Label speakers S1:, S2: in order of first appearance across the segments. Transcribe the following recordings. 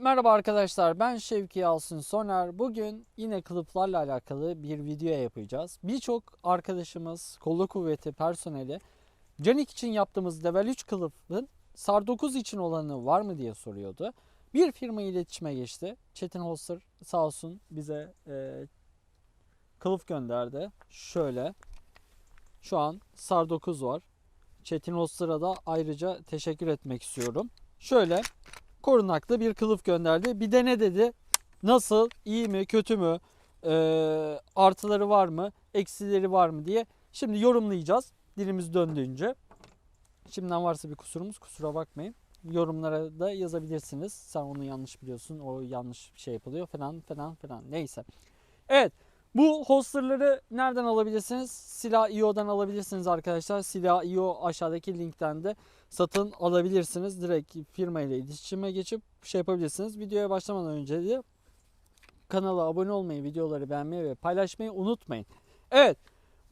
S1: Merhaba arkadaşlar ben Şevki Yalçın Soner. Bugün yine kılıflarla alakalı bir video yapacağız. Birçok arkadaşımız kolluk kuvveti personeli Canik için yaptığımız level 3 kılıfın SAR 9 için olanı var mı diye soruyordu. Bir firma iletişime geçti. Çetin Holster sağ olsun bize e, kılıf gönderdi. Şöyle şu an SAR 9 var. Çetin Holster'a da ayrıca teşekkür etmek istiyorum. Şöyle korunaklı bir kılıf gönderdi. Bir de ne dedi? Nasıl? iyi mi? Kötü mü? Ee, artıları var mı? Eksileri var mı diye. Şimdi yorumlayacağız. Dilimiz döndüğünce. Şimdiden varsa bir kusurumuz kusura bakmayın. Yorumlara da yazabilirsiniz. Sen onu yanlış biliyorsun. O yanlış şey yapılıyor falan falan falan. Neyse. Evet. Bu holsterları nereden alabilirsiniz? Silah.io'dan alabilirsiniz arkadaşlar. Silah.io aşağıdaki linkten de satın alabilirsiniz. Direkt firma ile iletişime geçip şey yapabilirsiniz. Videoya başlamadan önce de kanala abone olmayı, videoları beğenmeyi ve paylaşmayı unutmayın. Evet.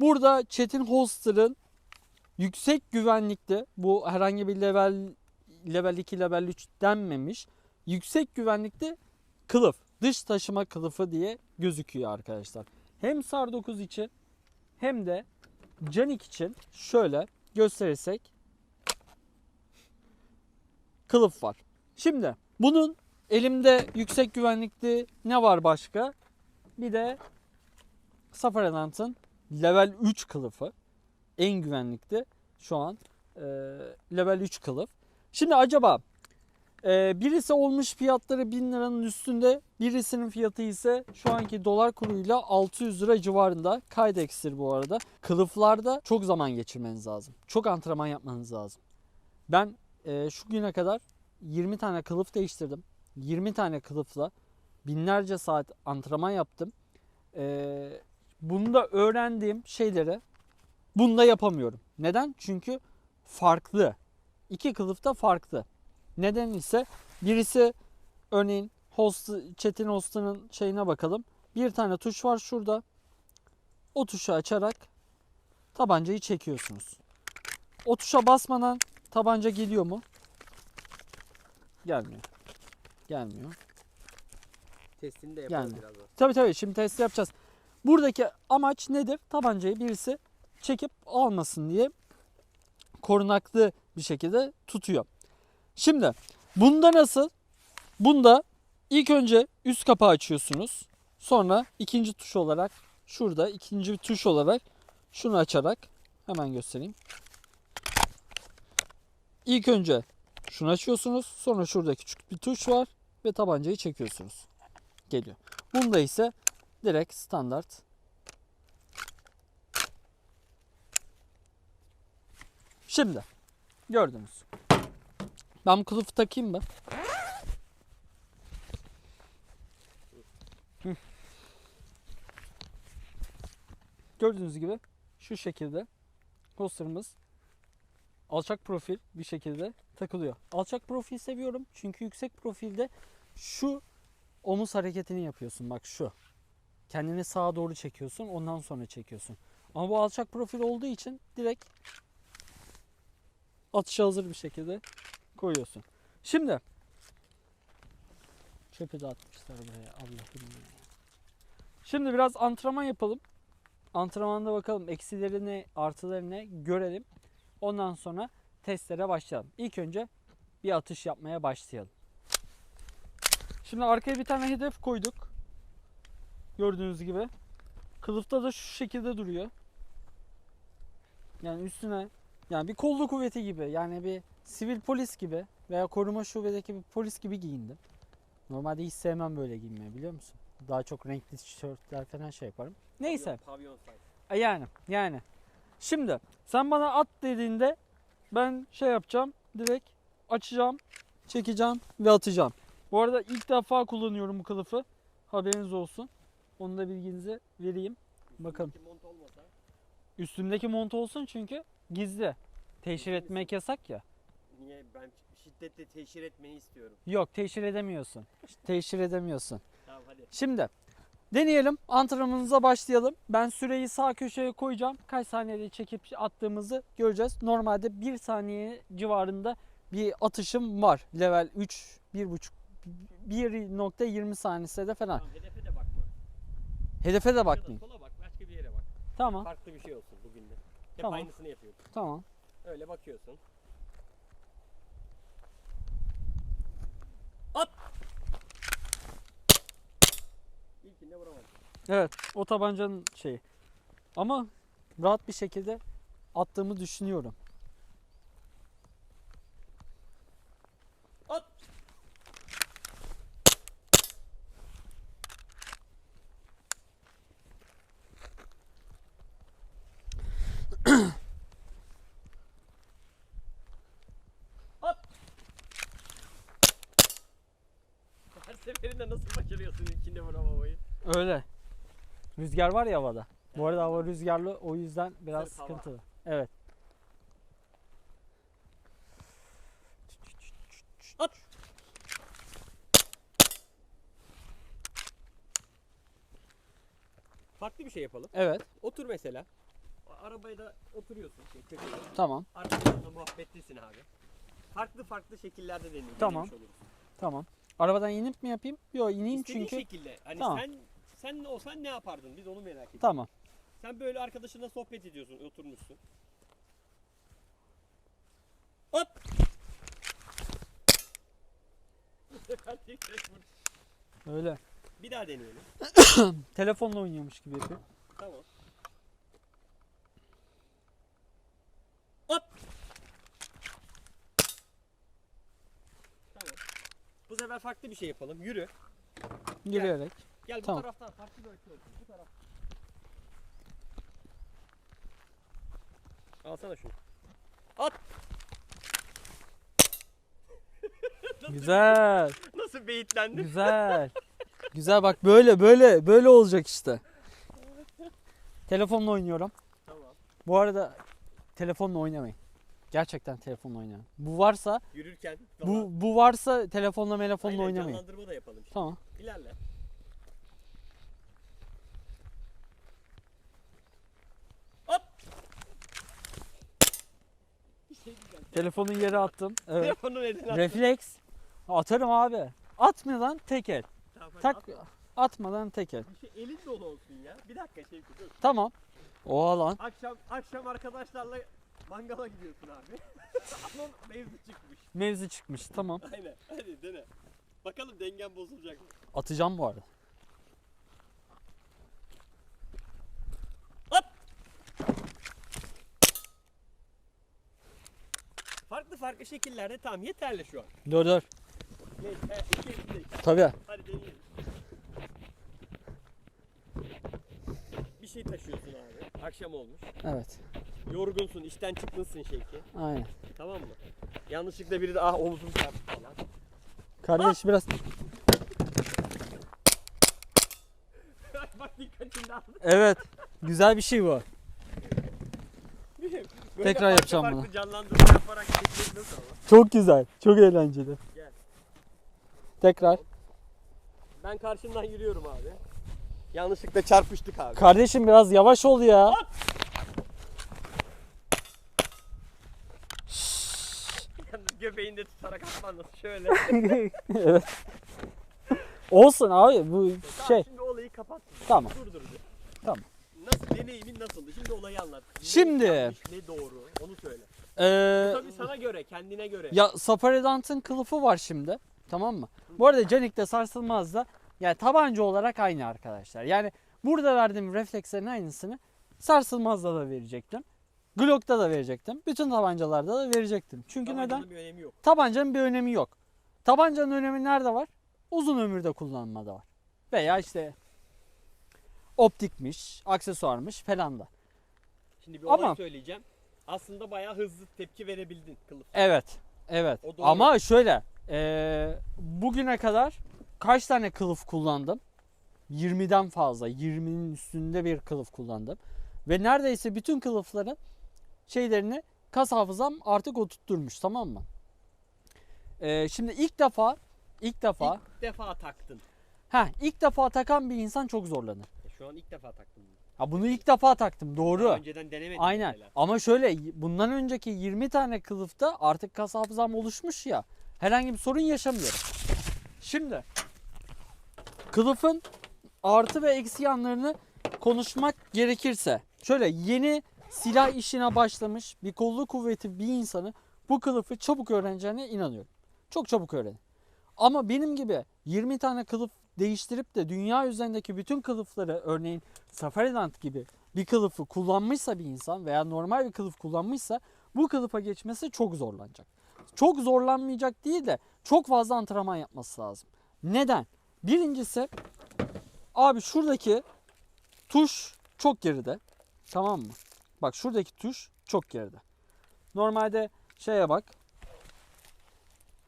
S1: Burada Çetin Holster'ın yüksek güvenlikte bu herhangi bir level level 2 level 3 denmemiş. Yüksek güvenlikte kılıf, dış taşıma kılıfı diye gözüküyor arkadaşlar. Hem SAR 9 için hem de Canik için şöyle gösterirsek kılıf var. Şimdi bunun elimde yüksek güvenlikli ne var başka? Bir de Safariland'ın level 3 kılıfı. En güvenlikli şu an e, level 3 kılıf. Şimdi acaba e, birisi olmuş fiyatları 1000 liranın üstünde birisinin fiyatı ise şu anki dolar kuruyla 600 lira civarında. Kydex bu arada. Kılıflarda çok zaman geçirmeniz lazım. Çok antrenman yapmanız lazım. Ben e, şu güne kadar 20 tane kılıf değiştirdim. 20 tane kılıfla binlerce saat antrenman yaptım. E, bunda öğrendiğim şeyleri bunda yapamıyorum. Neden? Çünkü farklı. İki kılıf da farklı. Neden ise birisi örneğin host, Çetin Host'un şeyine bakalım. Bir tane tuş var şurada. O tuşu açarak tabancayı çekiyorsunuz. O tuşa basmadan tabanca geliyor mu? Gelmiyor. Gelmiyor.
S2: Testini de yapalım
S1: Yani.
S2: birazdan.
S1: Tabii tabii şimdi test yapacağız. Buradaki amaç nedir? Tabancayı birisi çekip almasın diye korunaklı bir şekilde tutuyor. Şimdi bunda nasıl? Bunda ilk önce üst kapağı açıyorsunuz. Sonra ikinci tuş olarak şurada ikinci tuş olarak şunu açarak hemen göstereyim. İlk önce şunu açıyorsunuz. Sonra şurada küçük bir tuş var ve tabancayı çekiyorsunuz. Geliyor. Bunda ise direkt standart. Şimdi gördünüz. Ben bu kılıfı takayım mı? Gördüğünüz gibi şu şekilde holster'ımız alçak profil bir şekilde takılıyor. Alçak profil seviyorum çünkü yüksek profilde şu omuz hareketini yapıyorsun bak şu. Kendini sağa doğru çekiyorsun ondan sonra çekiyorsun. Ama bu alçak profil olduğu için direkt atışa hazır bir şekilde koyuyorsun. Şimdi çöpü de atmışlar buraya Allah'ım. Şimdi biraz antrenman yapalım. Antrenmanda bakalım eksileri ne, artıları ne görelim. Ondan sonra testlere başlayalım. İlk önce bir atış yapmaya başlayalım. Şimdi arkaya bir tane hedef koyduk. Gördüğünüz gibi. Kılıfta da şu şekilde duruyor. Yani üstüne yani bir kolluk kuvveti gibi yani bir sivil polis gibi veya koruma şubedeki bir polis gibi giyindim. Normalde hiç sevmem böyle giyinmeyi biliyor musun? Daha çok renkli tişörtler falan şey yaparım. Neyse.
S2: Pavyon.
S1: E Yani yani. Şimdi sen bana at dediğinde ben şey yapacağım. Direkt açacağım, çekeceğim ve atacağım. Bu arada ilk defa kullanıyorum bu kılıfı. Haberiniz olsun. Onu da bilginize vereyim.
S2: Mont olmasa.
S1: Üstümdeki mont olsun çünkü gizli. Teşhir etmek yasak ya.
S2: Niye ben şiddetle teşhir etmeni istiyorum.
S1: Yok teşhir edemiyorsun. Teşhir edemiyorsun.
S2: Tamam hadi.
S1: Şimdi deneyelim. Antrenmanımıza başlayalım. Ben süreyi sağ köşeye koyacağım. Kaç saniyede çekip attığımızı göreceğiz. Normalde 1 saniye civarında bir atışım var. Level 3, 1.5 1.20 saniyede falan.
S2: Tamam, hedefe de bakma.
S1: Hedefe de bakmayayım.
S2: sola bak, başka bir yere bak.
S1: Tamam.
S2: Farklı bir şey olsun bugün de. Hep
S1: Tamam.
S2: aynısını yapıyorsun.
S1: Tamam.
S2: Öyle bakıyorsun. At! İlkinde vuramadım.
S1: Evet. O tabancanın şeyi. Ama rahat bir şekilde attığımı düşünüyorum.
S2: At! At! Seferinde nasıl başarıyorsun ilkinde vuramamayı?
S1: Öyle. Rüzgar var ya havada. Bu arada hava rüzgarlı o yüzden biraz
S2: Sırf hava.
S1: sıkıntılı. Evet.
S2: At! Farklı bir şey yapalım.
S1: Evet.
S2: Otur mesela. Arabaya da oturuyorsun. Şey.
S1: Tamam.
S2: Arkadaşlarla muhabbetlisin abi. Farklı farklı şekillerde deneyin.
S1: Tamam. Tamam. Arabadan inip mi yapayım? Yok ineyim
S2: İstediğin
S1: çünkü.
S2: şekilde. Hani
S1: Tamam.
S2: sen sen olsan ne yapardın? Biz onu merak ediyoruz.
S1: Tamam.
S2: Sen böyle arkadaşınla sohbet ediyorsun, oturmuşsun. Hop!
S1: Öyle.
S2: Bir daha deneyelim.
S1: Telefonla oynuyormuş gibi yapıyorum.
S2: Tamam. Hop! Tamam. Bu sefer farklı bir şey yapalım. Yürü.
S1: Yürüyerek.
S2: Gel bu
S1: Tamam.
S2: taraftan farklı bir açı olsun. Bu taraf. Alsana şunu. At! nasıl,
S1: Güzel.
S2: Nasıl beyitlendin?
S1: Güzel. Güzel bak böyle böyle böyle olacak işte. Telefonla oynuyorum.
S2: Tamam.
S1: Bu arada telefonla oynamayın. Gerçekten telefonla oynayın. Bu varsa
S2: Yürürken
S1: bu bu varsa telefonla telefonla
S2: Aynen,
S1: oynamayın.
S2: canlandırma da yapalım şimdi.
S1: Tamam.
S2: İlerle. Hop! Bir şey diyeceğim.
S1: Telefonu yere attım. Evet.
S2: Telefonu neden attın?
S1: Refleks. Atarım abi. Atmadan tek el.
S2: Tamam, hadi
S1: Tak
S2: at.
S1: atmadan tek el.
S2: Bir şey elin dolu olsun ya. Bir dakika Şevki dur.
S1: Tamam. O lan.
S2: Akşam akşam arkadaşlarla mangala gidiyorsun abi. Ama mevzu çıkmış.
S1: Mevzu çıkmış. Tamam.
S2: Aynen. Hadi dene. Bakalım dengen bozulacak mı?
S1: Atacağım bu arada.
S2: Farklı farklı şekillerde tamam yeterli şu an.
S1: Dur dur.
S2: He, iki.
S1: Tabii.
S2: Hadi deneyelim. Bir şey taşıyorsun abi. Akşam olmuş.
S1: Evet.
S2: Yorgunsun, işten çıkmışsın Şevki.
S1: Aynen.
S2: Tamam mı? Yanlışlıkla biri de ah omzum çarptı falan.
S1: Kardeş biraz
S2: Bak dikkatini aldı.
S1: Evet. Güzel bir şey bu.
S2: Böyle
S1: Tekrar
S2: farklı
S1: yapacağım
S2: farklı
S1: bunu.
S2: canlandırma yaparak çekmek nasıl ama?
S1: Çok güzel. Çok eğlenceli.
S2: Gel.
S1: Tekrar.
S2: Ben karşından yürüyorum abi. Yanlışlıkla çarpıştık abi.
S1: Kardeşim biraz yavaş ol ya.
S2: Yalnız göbeğinde tutarak atman nasıl şöyle.
S1: evet. Olsun abi bu
S2: Tamam,
S1: şey.
S2: Şimdi olayı kapat.
S1: Tamam.
S2: Dur dur. dur.
S1: Tamam.
S2: Nasıl deneyimin nasıldı? Şimdi olayı anlat. Ne
S1: Şimdi-
S2: yanlış, ne doğru onu söyle.
S1: Ee,
S2: Tabii sana göre, kendine göre.
S1: ya Safari Dant'ın kılıfı var şimdi. Tamam mı? Bu arada Canik'te sarsılmaz da yani tabanca olarak aynı arkadaşlar. Yani burada verdiğim reflekslerin aynısını sarsılmazda da verecektim. Glock'ta da verecektim. Bütün tabancalarda da verecektim. Çünkü neden?
S2: Tabancanın bir önemi yok.
S1: Tabancanın bir önemi yok. Tabancanın önemi nerede var? Uzun ömürde kullanmada var. Veya işte optikmiş, aksesuarmış falan da.
S2: Şimdi bir olay
S1: Ama-
S2: söyleyeceğim. Aslında bayağı hızlı tepki verebildin kılıf.
S1: Evet. Evet.
S2: O doğru.
S1: Ama şöyle eee, bugüne kadar kaç tane kılıf kullandım? 20'den fazla. 20'nin üstünde bir kılıf kullandım. Ve neredeyse bütün kılıfların şeylerini kas hafızam artık oturtturmuş tamam mı? Eee, şimdi ilk defa ilk defa
S2: İlk defa taktın.
S1: ha ilk defa takan bir insan çok zorlanır.
S2: E, Şu an ilk defa taktın. bunu.
S1: Ha bunu ilk defa taktım doğru.
S2: Daha önceden denemedin
S1: Aynen.
S2: mesela.
S1: Ama şöyle bundan önceki 20 tane kılıfta artık kas hafızam oluşmuş ya. Herhangi bir sorun yaşamıyorum. Şimdi kılıfın artı ve eksi yanlarını konuşmak gerekirse şöyle yeni silah işine başlamış bir kolluk kuvveti bir insanı bu kılıfı çabuk öğreneceğine inanıyorum. Çok çabuk öğrenir. Ama benim gibi 20 tane kılıf değiştirip de dünya üzerindeki bütün kılıfları örneğin Safariland gibi bir kılıfı kullanmışsa bir insan veya normal bir kılıf kullanmışsa bu kılıfa geçmesi çok zorlanacak. Çok zorlanmayacak değil de çok fazla antrenman yapması lazım. Neden? Birincisi abi şuradaki tuş çok geride. Tamam mı? Bak şuradaki tuş çok geride. Normalde şeye bak.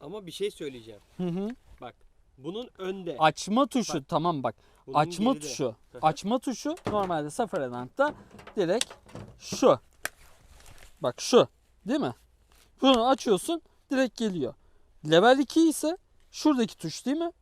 S2: Ama bir şey söyleyeceğim.
S1: Hı hı.
S2: Bak bunun önde.
S1: Açma tuşu tamam bak.
S2: bunun
S1: Açma
S2: geride.
S1: tuşu. Açma tuşu normalde Safariland'da direkt şu. Bak şu. Değil mi? Bunu açıyorsun direkt geliyor. Level 2 ise şuradaki tuş değil mi?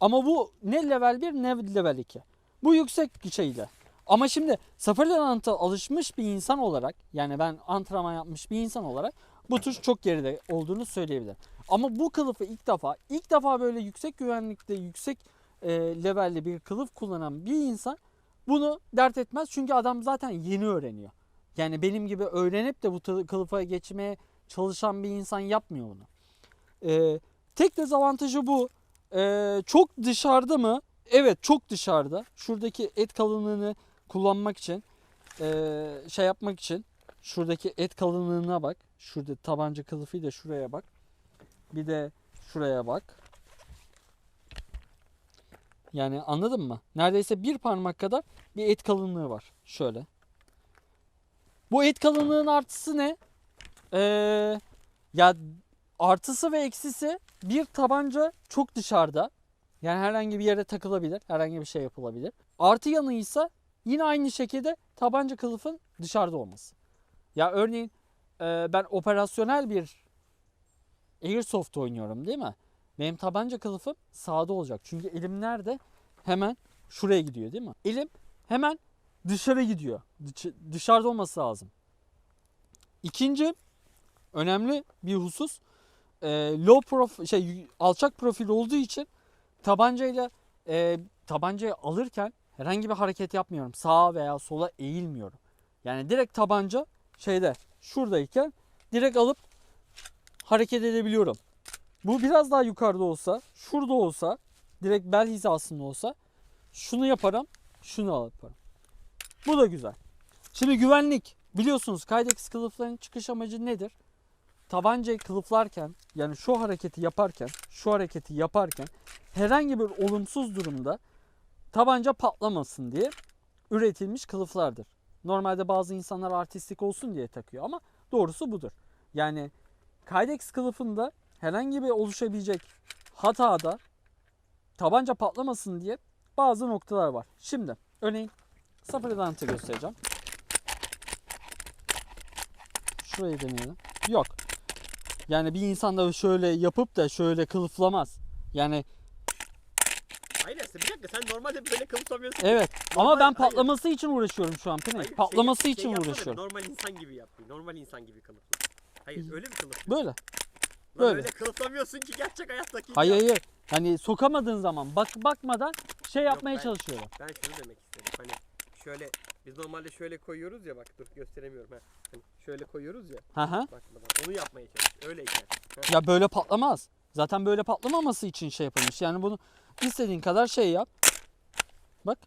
S1: Ama bu ne level 1 ne level 2. Bu yüksek şeyle. Ama şimdi Safariland'a alışmış bir insan olarak yani ben antrenman yapmış bir insan olarak bu tuş çok geride olduğunu söyleyebilirim. Ama bu kılıfı ilk defa ilk defa böyle yüksek güvenlikte yüksek e, levelli bir kılıf kullanan bir insan bunu dert etmez. Çünkü adam zaten yeni öğreniyor. Yani benim gibi öğrenip de bu kılıfa geçmeye çalışan bir insan yapmıyor bunu. E, tek dezavantajı bu. E, çok dışarıda mı? Evet çok dışarıda. Şuradaki et kalınlığını kullanmak için e, şey yapmak için şuradaki et kalınlığına bak. Şurada tabanca kılıfıyla şuraya bak. Bir de şuraya bak. Yani anladın mı? Neredeyse bir parmak kadar bir et kalınlığı var. Şöyle. Bu et kalınlığın artısı ne? Ee, ya artısı ve eksisi bir tabanca çok dışarıda. Yani herhangi bir yere takılabilir. Herhangi bir şey yapılabilir. Artı yanı ise yine aynı şekilde tabanca kılıfın dışarıda olması. Ya örneğin e, ben operasyonel bir Airsoft oynuyorum değil mi? Benim tabanca kılıfım sağda olacak. Çünkü elim nerede? Hemen şuraya gidiyor değil mi? Elim hemen dışarı gidiyor. Dış- dışarıda olması lazım. İkinci önemli bir husus e, low prof şey alçak profil olduğu için tabancayla e, tabancayı alırken herhangi bir hareket yapmıyorum. Sağa veya sola eğilmiyorum. Yani direkt tabanca şeyde şuradayken direkt alıp hareket edebiliyorum. Bu biraz daha yukarıda olsa, şurada olsa, direkt bel hizasında olsa şunu yaparım, şunu yaparım. Bu da güzel. Şimdi güvenlik. Biliyorsunuz Kydex kılıfların çıkış amacı nedir? Tabancayı kılıflarken yani şu hareketi yaparken, şu hareketi yaparken herhangi bir olumsuz durumda tabanca patlamasın diye üretilmiş kılıflardır. Normalde bazı insanlar artistik olsun diye takıyor ama doğrusu budur. Yani Kydex kılıfında herhangi bir oluşabilecek hatada tabanca patlamasın diye bazı noktalar var. Şimdi örneğin Safariland'ı göstereceğim. Şurayı deneyelim. Yok. Yani bir insan da şöyle yapıp da şöyle kılıflamaz. Yani
S2: normalde böyle kılıflamıyorsun.
S1: evet ama
S2: Normal-
S1: ben
S2: hayır.
S1: patlaması için uğraşıyorum şu an. Pine.
S2: Hayır,
S1: patlaması
S2: şey-
S1: için
S2: şey
S1: uğraşıyorum.
S2: Normal insan gibi yap. Normal insan gibi kılıfla. Hayır öyle mi kılıf?
S1: Böyle.
S2: Lan
S1: böyle.
S2: öyle kılıflamıyorsun ki gerçek hayattaki.
S1: Hayır hayır. Hani sokamadığın zaman bak bakmadan şey yapmaya
S2: ben-
S1: çalışıyorum.
S2: Ben şunu demek istedim. Hani şöyle biz normalde şöyle koyuyoruz ya bak dur gösteremiyorum ha. Hani şöyle koyuyoruz ya
S1: Hı hı.
S2: Onu yapmaya çalış. Öyleyken. Ha.
S1: Ya böyle patlamaz. Zaten böyle patlamaması için şey yapılmış. Yani bunu istediğin kadar şey yap. Bak.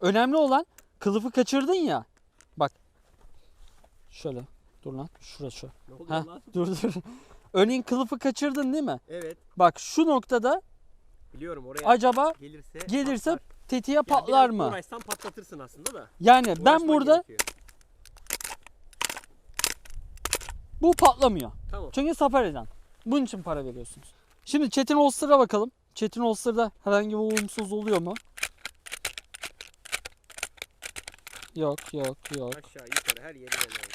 S1: Önemli olan kılıfı kaçırdın ya. Bak. Şöyle. Dur lan. Şurası Ha, dur dur. Örneğin kılıfı kaçırdın değil mi?
S2: Evet.
S1: Bak şu noktada
S2: Biliyorum oraya
S1: acaba
S2: gelirse
S1: gelirse
S2: patlar.
S1: tetiğe
S2: Yani
S1: patlar mı?
S2: Uğraşsan patlatırsın aslında da.
S1: Yani ben
S2: Uğraşman
S1: burada
S2: gerekiyor.
S1: bu patlamıyor.
S2: Tamam.
S1: Çünkü Safari'den. Bunun için para veriyorsunuz. Şimdi Çetin Holster'a bakalım. Çetin Holster'da herhangi bir olumsuz oluyor mu? Yok yok yok.
S2: Aşağı yukarı her yeri deneyelim.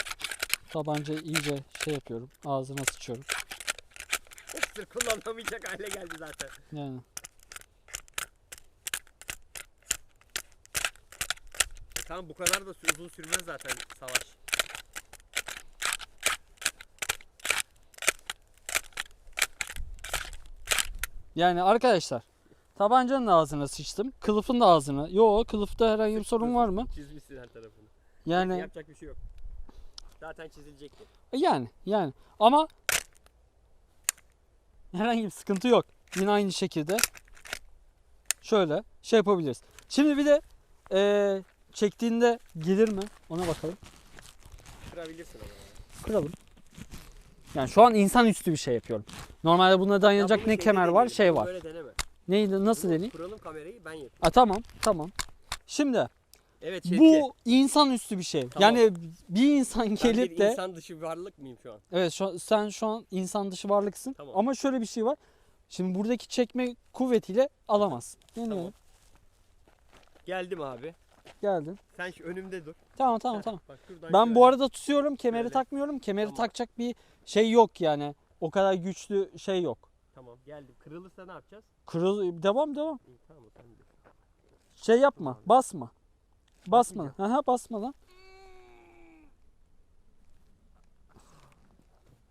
S1: Tabancayı iyice şey yapıyorum. Ağzına sıçıyorum.
S2: Hepsi kullanamayacak hale geldi zaten.
S1: Yani.
S2: E tamam bu kadar da uzun sürmez zaten savaş.
S1: Yani arkadaşlar tabancanın ağzına sıçtım. Kılıfın da ağzına. Yo kılıfta herhangi bir sorun var mı?
S2: Çizmişsin her tarafını.
S1: Yani
S2: Yapacak bir şey yok. Zaten çizilecekti.
S1: yani yani ama herhangi bir sıkıntı yok. Yine aynı şekilde şöyle şey yapabiliriz. Şimdi bir de eee, çektiğinde gelir mi? Ona bakalım.
S2: Kırabilirsin ama. ya.
S1: Kıralım. Yani şu an insanüstü bir şey yapıyorum. Normalde buna
S2: Ya
S1: dayanacak
S2: bunu
S1: ne kemer var, şey var.
S2: Böyle deneme.
S1: Neydi, nasıl
S2: Bunu
S1: deneyeyim?
S2: Kuralım kamerayı ben yapayım.
S1: Ha, tamam, tamam. Şimdi
S2: Evet Şevki.
S1: bu insanüstü bir şey.
S2: Tamam.
S1: Yani bir insan
S2: ben
S1: gelip
S2: bir
S1: de
S2: insan dışı varlık mıyım şu an?
S1: Evet şu an- sen şu an insan dışı varlıksın.
S2: Tamam.
S1: Ama şöyle bir şey var. Şimdi buradaki çekme kuvvetiyle alamazsın. Deneyelim.
S2: Tamam. Geldim abi.
S1: Geldin.
S2: Sen şu önümde dur.
S1: Tamam tamam
S2: Heh,
S1: tamam.
S2: Bak
S1: Ben
S2: şöyle.
S1: bu arada tutuyorum. Kemeri
S2: Şöyle.
S1: takmıyorum. Kemeri
S2: Tamam.
S1: takacak bir şey yok yani. O kadar güçlü şey yok.
S2: Tamam geldim. Kırılırsa ne yapacağız?
S1: Kırıl devam devam.
S2: İyi, tamam sen de.
S1: Şey yapma.
S2: Tamam.
S1: Basma. Basma. Aha basma lan.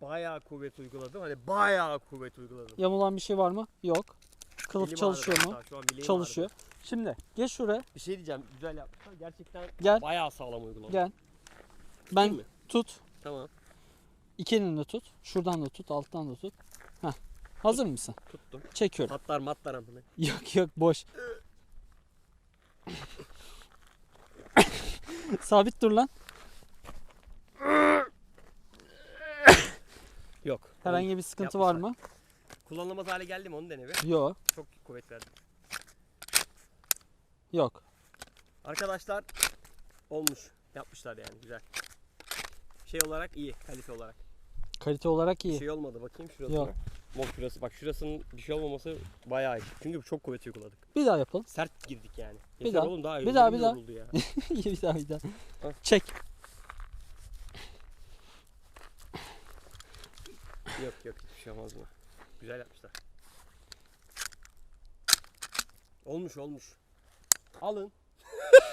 S2: Bayağı kuvvet uyguladım. Hani bayağı kuvvet uyguladım.
S1: Yamulan bir şey var mı? Yok. Kılıf
S2: Bileğim
S1: çalışıyor
S2: ağrıdı
S1: mu?
S2: hatta, Şu an bileğim
S1: Çalışıyor. Şimdi geç şuraya.
S2: ağrıdı. Bir şey diyeceğim. Güzel yapmışlar. Gerçekten
S1: Gel.
S2: bayağı sağlam uyguladım.
S1: Gel. Ben
S2: mı?
S1: tut.
S2: Tamam.
S1: İki elini de tut. Şuradan da tut. Alttan da tut. Heh. Hazır mısın?
S2: Tuttum.
S1: Çekiyorum.
S2: Patlar matlar amına.
S1: Yok yok boş. Sabit dur lan.
S2: Yok.
S1: Herhangi bir sıkıntı var mı?
S2: Kullanılamaz hale geldi mi onu dene bir.
S1: Yok.
S2: Çok kuvvet verdim.
S1: Yok.
S2: Arkadaşlar olmuş. Yapmışlar yani güzel. Şey olarak iyi. Kalite olarak.
S1: Kalite olarak
S2: Bir
S1: iyi.
S2: şey olmadı bakayım şurasına.
S1: Yok.
S2: Mor şurası. Bak şurasının bir şey olmaması bayağı iyi. Çünkü çok kuvvet uyguladık.
S1: Bir daha yapalım.
S2: Sert girdik yani.
S1: Bir
S2: Yeter
S1: daha.
S2: oğlum daha
S1: Bir daha, bir daha.
S2: ya.
S1: bir daha bir daha.
S2: Al.
S1: Çek.
S2: yok yok hiçbir şey olmaz mı? Güzel yapmışlar. Olmuş olmuş. Alın.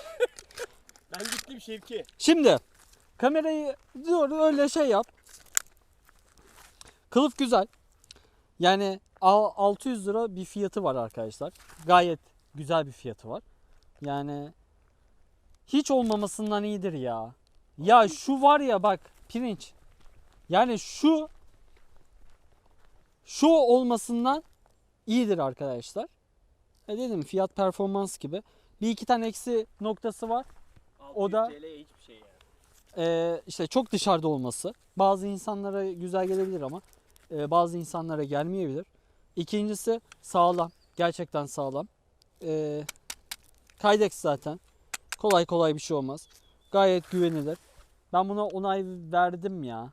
S2: ben gittim Şevki.
S1: Şimdi kamerayı diyor öyle şey yap. Kılıf güzel. Yani al- 600 lira bir fiyatı var arkadaşlar. Gayet güzel bir fiyatı var. Yani hiç olmamasından iyidir ya. Ya şu var ya bak pirinç. Yani şu şu olmasından iyidir arkadaşlar. E dedim fiyat performans gibi. Bir iki tane eksi noktası var. O da-
S2: 600 TL'ye hiçbir şey yani.
S1: Ee, işte çok dışarıda olması bazı insanlara güzel gelebilir ama e, bazı insanlara gelmeyebilir. İkincisi sağlam. Gerçekten sağlam. Ee, Kydex zaten. Kolay kolay bir şey olmaz. Gayet güvenilir. Ben buna onay verdim ya.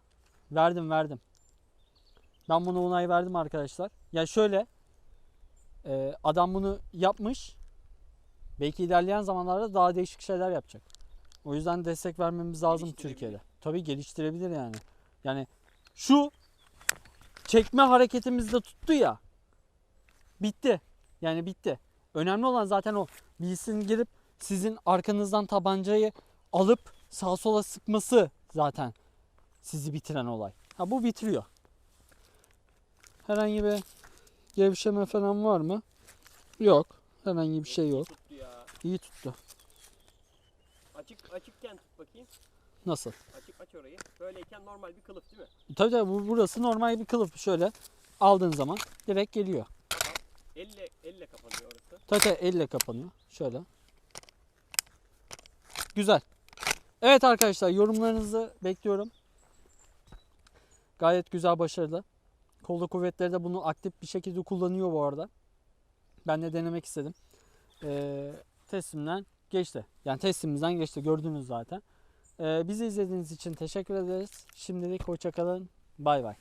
S1: Verdim verdim. Ben buna onay verdim arkadaşlar. Ya şöyle e, adam bunu yapmış. Belki ilerleyen zamanlarda daha değişik şeyler yapacak. O yüzden destek vermemiz lazım. Türkiye'de. Tabii geliştirebilir yani. Yani şu çekme hareketimizde tuttu ya. Bitti. Yani bitti. Önemli olan zaten o. Bilsin girip sizin arkanızdan tabancayı alıp sağa sola sıkması zaten sizi bitiren olay. Ha bu bitiriyor. Herhangi bir gevşeme falan var mı? Yok. Herhangi bir şey yok. İyi tuttu.
S2: Açık açıkken tut bakayım.
S1: Nasıl?
S2: Açık aç orayı. Böyleyken normal bir kılıf değil mi?
S1: Tabii tabii bu burası normal bir kılıf şöyle aldığın zaman direkt geliyor.
S2: Elle elle kapanıyor orası.
S1: Tabii tabii elle kapanıyor. Şöyle. Güzel. Evet arkadaşlar yorumlarınızı bekliyorum. Gayet güzel başarılı. Kolluk kuvvetleri de bunu aktif bir şekilde kullanıyor bu arada. Ben de denemek istedim. Ee, teslimden geçti. Yani teslimimizden geçti gördünüz zaten. Ee, bizi izlediğiniz için teşekkür ederiz. Şimdilik hoşçakalın. Bay bay.